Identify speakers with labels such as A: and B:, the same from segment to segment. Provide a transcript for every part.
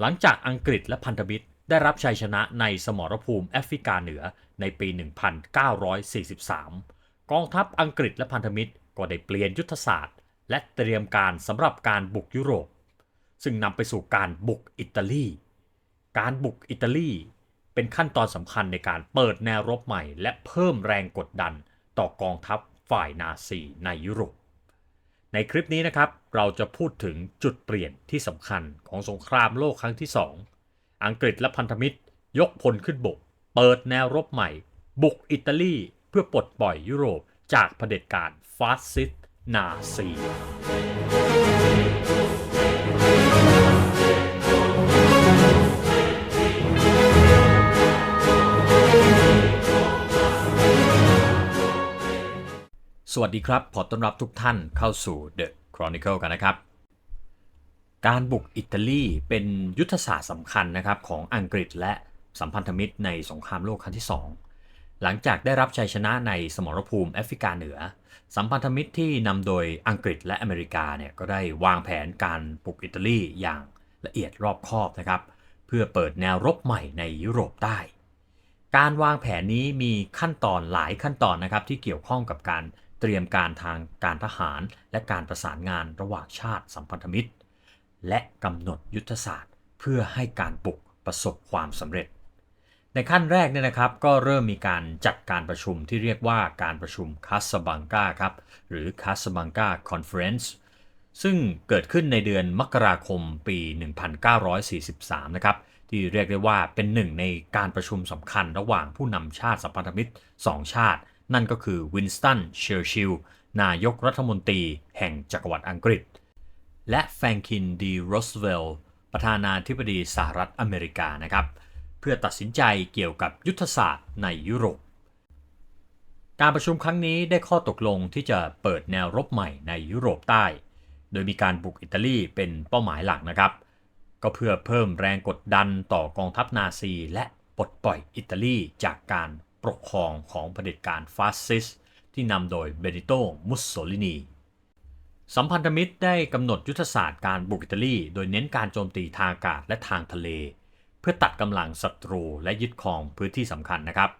A: หลังจากอังกฤษและพันธมิตรได้รับชัยชนะในสมรภูมิแอฟริกาเหนือในปี 1943 กองทัพอังกฤษและพันธมิตรก็ได้เปลี่ยนยุทธศาสตร์ และเตรียมการสำหรับการบุกยุโรป ซึ่งนำไปสู่การบุกอิตาลี การบุกอิตาลีเป็นขั้นตอนสำคัญในการเปิดแนวรบใหม่ และเพิ่มแรงกดดันต่อกองทัพฝ่ายนาซีในยุโรป ในคลิปนี้นะครับ เราจะพูดถึงจุดเปลี่ยนที่สำคัญของสงครามโลกครั้งที่ 2 อังกฤษและพันธมิตร ยกพลขึ้นบก เปิดแนวรบใหม่ บุกอิตาลี เพื่อปลดปล่อยยุโรปจากเผด็จการฟาสซิสต์นาซี สวัสดีครับ ขอต้อนรับทุกท่านเข้าสู่ The Chronicle กันนะครับ การบุกอิตาลีเป็นยุทธศาสตร์สำคัญนะครับของอังกฤษและสัมพันธมิตรในสงครามโลกครั้งที่ 2 หลังจากได้รับชัยชนะในสมรภูมิแอฟริกาเหนือ สัมพันธมิตรที่นำโดยอังกฤษและอเมริกาเนี่ยก็ได้วางแผนการบุกอิตาลีอย่างละเอียดรอบคอบนะครับ เพื่อเปิดแนวรบใหม่ในยุโรปได้การวางแผนนี้มีขั้นตอนหลายขั้นตอนนะครับที่เกี่ยวข้องกับการ เตรียมการทางการทหารและการประสานงานระหว่างชาติสัมพันธมิตร และกำหนดยุทธศาสตร์ เพื่อให้การบุกประสบความสำเร็จ ในขั้นแรกเนี่ยนะครับก็เริ่มมีการจัดการประชุมที่เรียกว่าการประชุมคาสบังกาครับหรือคาสบังกาคอนเฟอเรนซ์ซึ่งเกิดขึ้นในเดือนมกราคมปี 1943 นะครับที่เรียกได้ว่าเป็นหนึ่งในการประชุมสำคัญระหว่างผู้นำชาติสัมพันธมิตร 2 ชาติ นั่นก็คือวินสตัน เชอร์ชิลนายกรัฐมนตรีแห่งจักรวรรดิอังกฤษ และแฟรงคิน ดีโรสเวลล์ประธานาธิบดีสหรัฐอเมริกานะครับ เพื่อตัดสินใจเกี่ยวกับยุทธศาสตร์ในยุโรป การประชุมครั้งนี้ได้ข้อตกลงที่จะเปิดแนวรบใหม่ในยุโรปใต้ โดยมีการบุกอิตาลีเป็นเป้าหมายหลักนะครับ ก็เพื่อเพิ่มแรงกดดันต่อกองทัพนาซีและปลดปล่อยอิตาลีจากการ ปกครองของเผด็จการฟาสซิสต์ที่นำโดยเบนิโตมุสโสลินี สัมพันธมิตรได้กำหนดยุทธศาสตร์การบุกอิตาลีโดยเน้นการโจมตีทางอากาศและทางทะเล เพื่อตัดกำลังศัตรูและยึดครองพื้นที่สำคัญนะครับ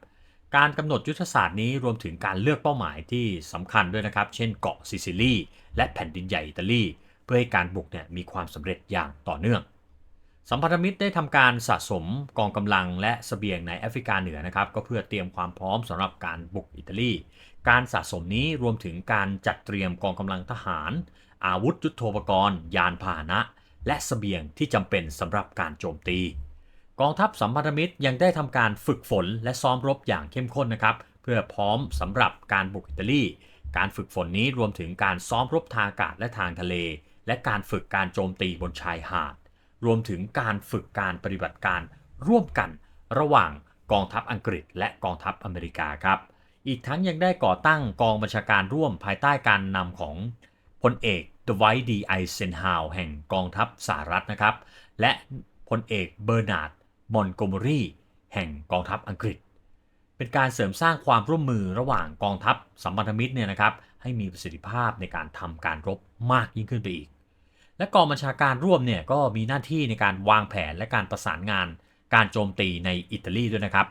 A: การกำหนดยุทธศาสตร์นี้รวมถึงการเลือกเป้าหมายที่สำคัญด้วยนะครับ เช่นเกาะซิซิลีและแผ่นดินใหญ่อิตาลี เพื่อให้การบุกเนี่ยมีความสำเร็จอย่างต่อเนื่อง สัมพันธมิตรได้ทำการสะสมกองกำลังและสเสบียงในแอฟริกาเหนือนะครับก็เพื่อเตรียมความพร้อมสำหรับการบุกอิตาลี การสะสมนี้รวมถึงการจัดเตรียมกองกำลังทหาร อาวุธยุโทโธปกรณ์ ยานพาหนะ และสเสบียงที่จำเป็นสำหรับการโจมตี กองทัพสัมพันธมิตรยังได้ทำการฝึกฝนและซ้อมรบอย่างเข้มข้นนะครับเพื่อพร้อมสำหรับการบุกอิตาลี การฝึกฝนนี้รวมถึงการซ้อมรบทางอากาศและทางทะเล และการฝึกการโจมตีบนชายหาด รวมถึงการฝึกการปฏิบัติการร่วมกันระหว่างกองทัพอังกฤษ และกองทัพอเมริกาครับ อีกทั้งยังได้ก่อตั้งกองบัญชาการร่วมภายใต้การนำของพลเอกดไวท์ดีไอเซนฮาวแห่งกองทัพสหรัฐนะครับ และพลเอกเบอร์นาร์ดมอนโกเมอรีแห่งกองทัพอังกฤษ เป็นการเสริมสร้างความร่วมมือระหว่างกองทัพสัมพันธมิตรเนี่ยนะครับให้มีประสิทธิภาพในการทำการรบมากยิ่งขึ้นไปอีก และกองบัญชาการร่วมเนี่ยก็มีหน้าที่ในการวางแผนและการประสานงาน การโจมตีในอิตาลีด้วยนะครับ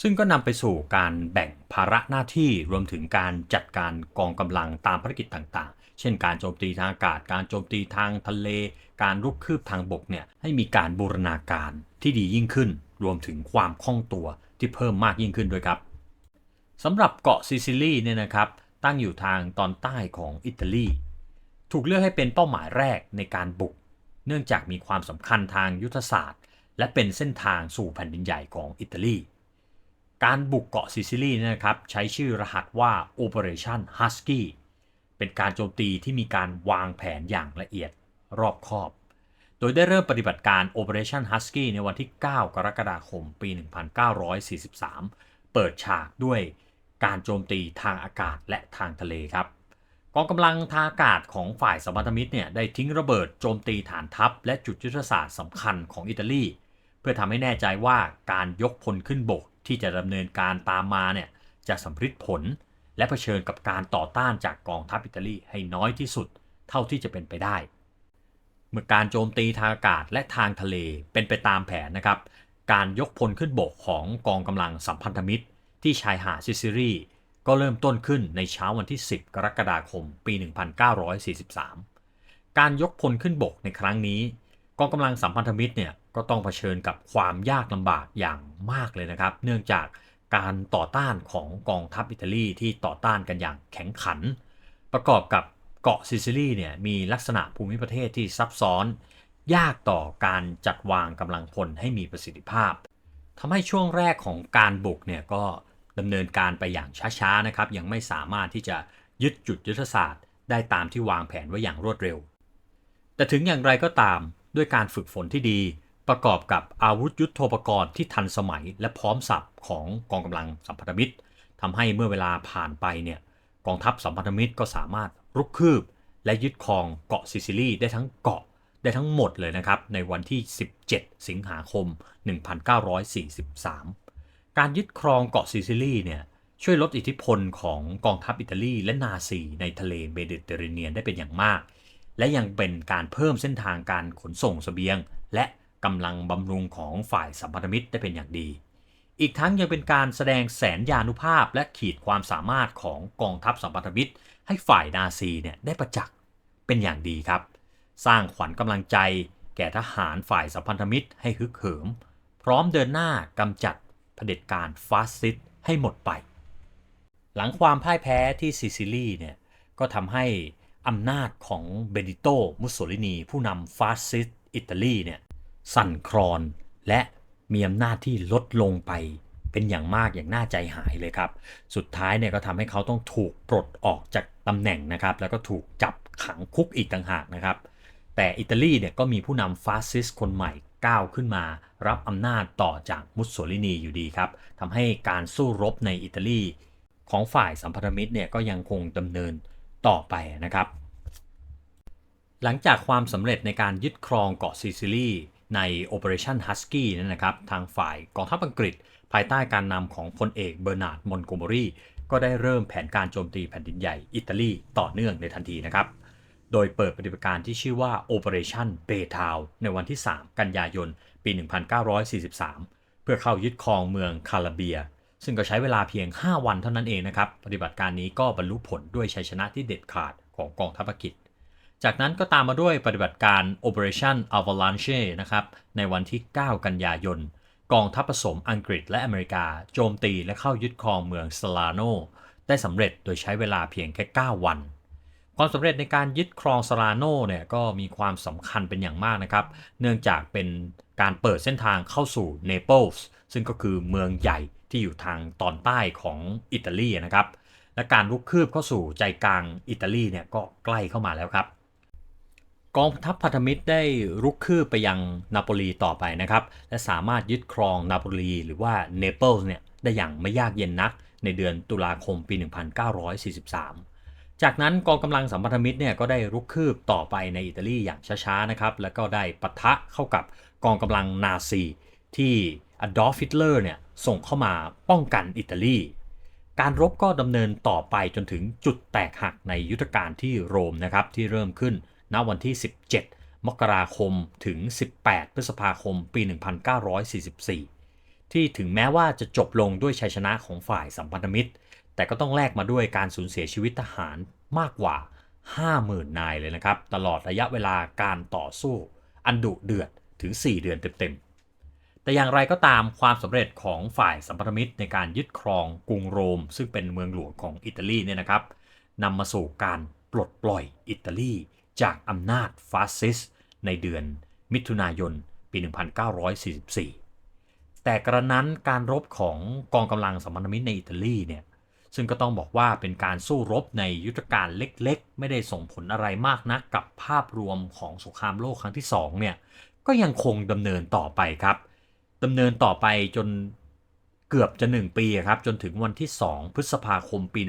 A: ซึ่งก็นำไปสู่การแบ่งภาระหน้าที่รวมถึงการจัดการกองกำลังตามภารกิจต่างๆ เช่น การโจมตีทางอากาศ การโจมตีทางทะเล การรุกคืบทางบกเนี่ยให้มีการบูรณาการที่ดียิ่งขึ้น รวมถึงความคล่องตัวที่เพิ่มมากยิ่งขึ้นด้วยครับสำหรับเกาะซิซิลีเนี่ยนะครับตั้งอยู่ทางตอนใต้ของอิตาลี ถูกเลือกให้เป็นเป้าหมายแรกในการบุก เนื่องจากมีความสำคัญทางยุทธศาสตร์ และเป็นเส้นทางสู่แผ่นดินใหญ่ของอิตาลี การบุกเกาะซิซิลีนะครับใช้ชื่อรหัสว่า Operation Husky เป็นการโจมตีที่มีการวางแผนอย่างละเอียดรอบคอบ โดยได้เริ่มปฏิบัติการ Operation Husky ในวันที่ 9 กรกฎาคม ปี 1943 เปิดฉากด้วยการโจมตีทางอากาศและทางทะเลครับ กองกำลังทางอากาศของฝ่ายสมพันธมิตรเนี่ยได้ทิ้งระเบิดโจมตีฐานทัพ และจุดยุทธศาสตร์สำคัญของอิตาลี เพื่อทำให้แน่ใจว่าการยกพลขึ้นบกที่จะดำเนินการตามมาเนี่ยจะสำเร็จผล และเผชิญกับการต่อต้านจากกองทัพอิตาลีให้น้อยที่สุด เท่าที่จะเป็นไปได้ เมื่อการโจมตีทางอากาศและทางทะเลเป็นไปตามแผนนะครับ การยกพลขึ้นบกของกองกำลังสัมพันธมิตร ที่ชายหาดซิซิลี ก็เริ่มต้นขึ้นในเช้าวันที่ 10 กรกฎาคม ปี 1943 การยกพลขึ้นบกในครั้งนี้กองกำลังสัมพันธมิตรเนี่ยก็ต้องเผชิญกับความยากลำบากอย่างมากเลยนะครับ เนื่องจากการต่อต้านของกองทัพอิตาลีที่ต่อต้านกันอย่างแข็งขัน ประกอบกับเกาะซิซิลีเนี่ยมีลักษณะภูมิประเทศที่ซับซ้อน ยากต่อการจัดวางกำลังพลให้มีประสิทธิภาพทำให้ช่วงแรกของการบุกเนี่ยก็ ดำเนินการไปอย่างช้าๆนะครับยังไม่สามารถที่จะยึดจุดยุทธศาสตร์ ได้ตามที่วางแผนไว้อย่างรวดเร็ว แต่ถึงอย่างไรก็ตามด้วยการฝึกฝนที่ดี ประกอบกับอาวุธยุทโธปกรณ์ที่ทันสมัยและพร้อมสับของกองกำลังสัมพันธมิตรทำให้เมื่อเวลาผ่านไปเนี่ยกองทัพสัมพันธมิตรก็สามารถรุกคืบ และยึดครองเกาะซิซิลีได้ทั้งเกาะได้ทั้งหมดเลยนะครับ ในวันที่ 17 สิงหาคม 1943 การยึดครองเกาะซิซิลีเนี่ยช่วยลดอิทธิพลของกองทัพอิตาลีและนาซีในทะเลเมดิเตอร์เรเนียนได้เป็นอย่างมาก และยังเป็นการเพิ่มเส้นทางการขนส่งสเสบียง และกำลังบำรุงของฝ่ายสัมพันธมิตรได้เป็นอย่างดี อีกทั้งยังเป็นการแสดงแสนยานุภาพและขีดความสามารถของกองทัพสัมพันธมิตร ให้ฝ่ายนาซีเนี่ยได้ประจักษ์เป็นอย่างดีครับ สร้างขวัญกำลังใจแก่ทหารฝ่ายสัมพันธมิตรให้ฮึกเหิม พร้อมเดินหน้ากำจัด เผด็จการฟาสซิสต์ให้หมดไป หลังความพ่ายแพ้ที่ซิซิลีเนี่ยก็ทำให้อำนาจของเบนิโตมุสโสลินี ผู้นำฟาสซิสต์อิตาลีเนี่ยสั่นคลอนและมีอำนาจที่ลดลงไปเป็นอย่างมากอย่างน่าใจหายเลยครับ สุดท้ายเนี่ยก็ทำให้เขาต้องถูกปลดออกจากตำแหน่งนะครับ แล้วก็ถูกจับขังคุกอีกต่างหากนะครับ แต่อิตาลีเนี่ยก็มีผู้นำฟาสซิสต์คนใหม่ก้าวขึ้นมา รับอำนาจต่อจากมุสโสลินีอยู่ดีครับทำให้การสู้รบในอิตาลีของฝ่ายสัมพันธมิตรเนี่ยก็ยังคงดำเนินต่อไปนะครับ หลังจากความสำเร็จในการยึดครองเกาะซิซิลีใน Operation Husky นั่นนะครับทางฝ่ายกองทัพอังกฤษ ภายใต้การนำของพลเอกเบอร์นาร์ดมอนโกเมอรีก็ได้เริ่มแผนการโจมตีแผ่นดินใหญ่อิตาลีต่อเนื่องในทันทีนะครับ โดยเปิดปฏิบัติการที่ชื่อว่า Operation b a y t o w n ในวันที่ 3 กันยายน ปี 1943 เพื่อเข้ายึดครองเมืองคาราเบีย ซึ่งก็ใช้เวลาเพียง 5 วันเท่านั้นเองนะครับ ปฏิบัติการนี้ก็บรรลุผลด้วยชัยชนะที่เด็ดขาดของกองทัพอังกฤษ จากนั้นก็ตามมาด้วยปฏิบัติการ Operation Avalanche นะครับในวันที่ 9 กันยายนกองทัพผสมอังกฤษและอเมริกาโจมตีและเข้ายึดครองเมืองสลาโนได้สำเร็จโดยใช้เวลาเพียงแค่ 9 วัน ความสำเร็จในการยึดครองสลาโนเนี่ยก็มีความสำคัญเป็นอย่างมากนะครับ เนื่องจากเป็นการเปิดเส้นทางเข้าสู่เนเปิลส์ซึ่งก็คือเมืองใหญ่ที่อยู่ทางตอนใต้ของอิตาลีนะครับ และการลุกคืบเข้าสู่ใจกลางอิตาลีเนี่ยก็ใกล้เข้ามาแล้วครับ กองทัพพันธมิตรได้รุกคืบไปยังนาโปลีต่อไปนะครับ และสามารถยึดครองนาโปลีหรือว่าเนเปิลส์เนี่ยได้อย่างไม่ยากเย็นนักในเดือนตุลาคมปี 1943 จากนั้นกองกำลังสัมพันธมิตรเนี่ยก็ได้รุกคืบต่อไปในอิตาลีอย่างช้าๆนะครับแล้วก็ได้ปะทะเข้ากับกองกำลังนาซีที่อดอล์ฟฮิตเลอร์เนี่ยส่งเข้ามาป้องกันอิตาลีการรบก็ดำเนินต่อไปจนถึงจุดแตกหักในยุทธการที่โรมนะครับที่เริ่มขึ้นณวันที่ 17 มกราคมถึง 18 พฤษภาคม ปี 1944 ที่ถึงแม้ว่าจะจบลงด้วยชัยชนะของฝ่ายสัมพันธมิตร แต่ก็ต้องแลกมาด้วยการสูญเสียชีวิตทหารมากกว่า 50,000 นายเลยนะครับ ตลอดระยะเวลาการต่อสู้ อันดุเดือดถึง 4 เดือนเต็มๆ แต่อย่างไรก็ตามความสำเร็จของฝ่ายสัมพันธมิตรในการยึดครองกรุงโรม ซึ่งเป็นเมืองหลวงของอิตาลีเนี่ยนะครับนำมาสู่การปลดปล่อยอิตาลีจากอำนาจฟาสซิสต์ในเดือนมิถุนายน ปี 1944 แต่กระนั้นการรบของกองกำลังสัมพันธมิตรในอิตาลีเนี่ย ซึ่งก็ต้องบอกว่าเป็นการสู้รบในยุทธการเล็กๆ ไม่ได้ส่งผลอะไรมากนักกับภาพรวมของสงครามโลกครั้งที่2เนี่ยก็ยังคงดำเนินต่อไปครับดำเนินต่อไปจนเกือบจะ 1 ปีครับจนถึงวันที่ 2 พฤษภาคมปี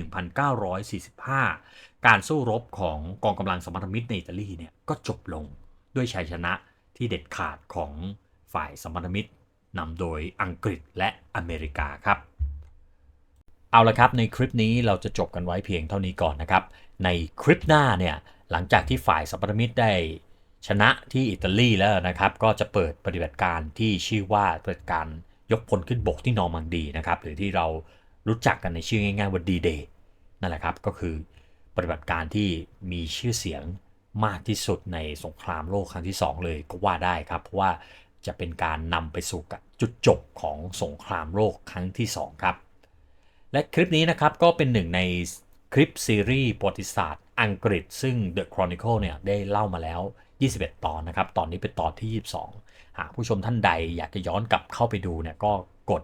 A: 1945 การสู้รบของกองกำลังสมพันธมิตรในอิตาลีเนี่ยก็จบลงด้วยชัยชนะที่เด็ดขาดของฝ่ายสมพันธมิตรนำโดยอังกฤษและอเมริกาครับ เอาละครับในคลิปนี้เราจะจบกันไว้เพียงเท่านี้ก่อนนะครับ ในคลิปหน้าเนี่ยหลังจากที่ฝ่ายสัมพันมิตรได้ชนะที่อิตาลีแล้วนะครับ ก็จะเปิดปฏิบัติการที่ชื่อว่าปฏิบัติการยกพลขึ้นบกที่นอร์มังดีนะครับ หรือที่เรารู้จักกันในชื่อง่ายๆว่าดีเดย์นั่นแหละครับก็คือปฏิบัติการที่มีชื่อเสียงมากที่สุดในสงครามโลกครั้งที่ 2 เลยก็ว่าได้ครับ เพราะว่าจะเป็นการนำไปสู่จุดจบของสงครามโลกครั้งที่ 2 ครับ และคลิปนี้นะครับก็เป็นหนึ่งในคลิปซีรีส์ประวัติศาสตร์อังกฤษ ซึ่ง The Chronicle เนี่ยได้เล่ามาแล้ว 21 ตอนนะครับ ตอนนี้เป็นตอนที่ 22 หากผู้ชมท่านใดอยากจะย้อนกลับเข้าไปดูเนี่ยก็กด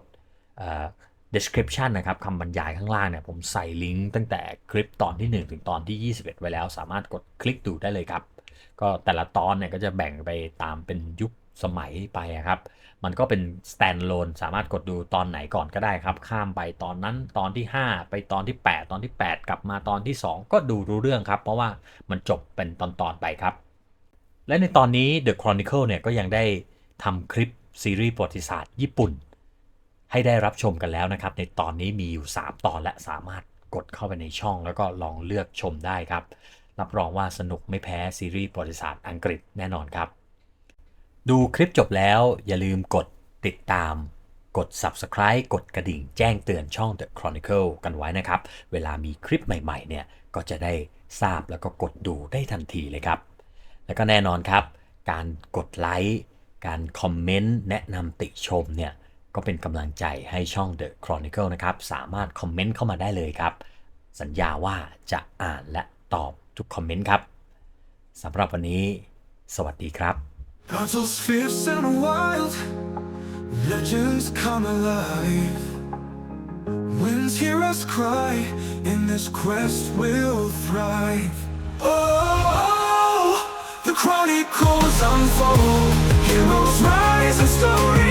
A: description นะครับคำบรรยายข้างล่างเนี่ยผมใส่ลิงก์ตั้งแต่คลิปตอนที่ 1 ถึงตอนที่ 21 ไว้แล้ว สามารถกดคลิกดูได้เลยครับ ก็แต่ละตอนเนี่ยก็จะแบ่งไปตามเป็นยุค สมัยไปครับ มันก็เป็น standalone สามารถกดดูตอนไหนก่อนก็ได้ครับ ข้ามไปตอนนั้นตอนที่ 5 ไปตอนที่ 8 ตอนที่ 8 กลับมาตอนที่ 2 ก็ดูรู้เรื่องครับ เพราะว่ามันจบเป็นตอนๆไปครับ และในตอนนี้ The Chronicle เนี่ยก็ยังได้ทำคลิปซีรีส์ประวัติศาสตร์ญี่ปุ่น ให้ได้รับชมกันแล้วนะครับ ในตอนนี้มีอยู่ 3 ตอนและสามารถกดเข้าไปในช่อง แล้วก็ลองเลือกชมได้ครับรับรองว่าสนุกไม่แพ้ซีรีส์ประวัติศาสตร์อังกฤษแน่นอนครับ ดูคลิปจบแล้วอย่าลืมกดติดตาม กด subscribe กดกระดิ่งแจ้งเตือนช่อง The Chronicle กันไว้นะครับ เวลามีคลิปใหม่ๆเนี่ยก็จะได้ทราบแล้วก็กดดูได้ทันทีเลยครับ แล้วก็แน่นอนครับ การกดไลค์การคอมเมนต์แนะนำติชมเนี่ยก็เป็นกำลังใจให้ช่อง The Chronicle นะครับ สามารถคอมเมนต์เข้ามาได้เลยครับ สัญญาว่าจะอ่านและตอบทุกคอมเมนต์ครับสำหรับวันนี้ สวัสดีครับ
B: Battles fierce and wild, legends come alive. Winds hear us cry, in this quest we'll thrive. Oh, the chronicles unfold, heroes rise.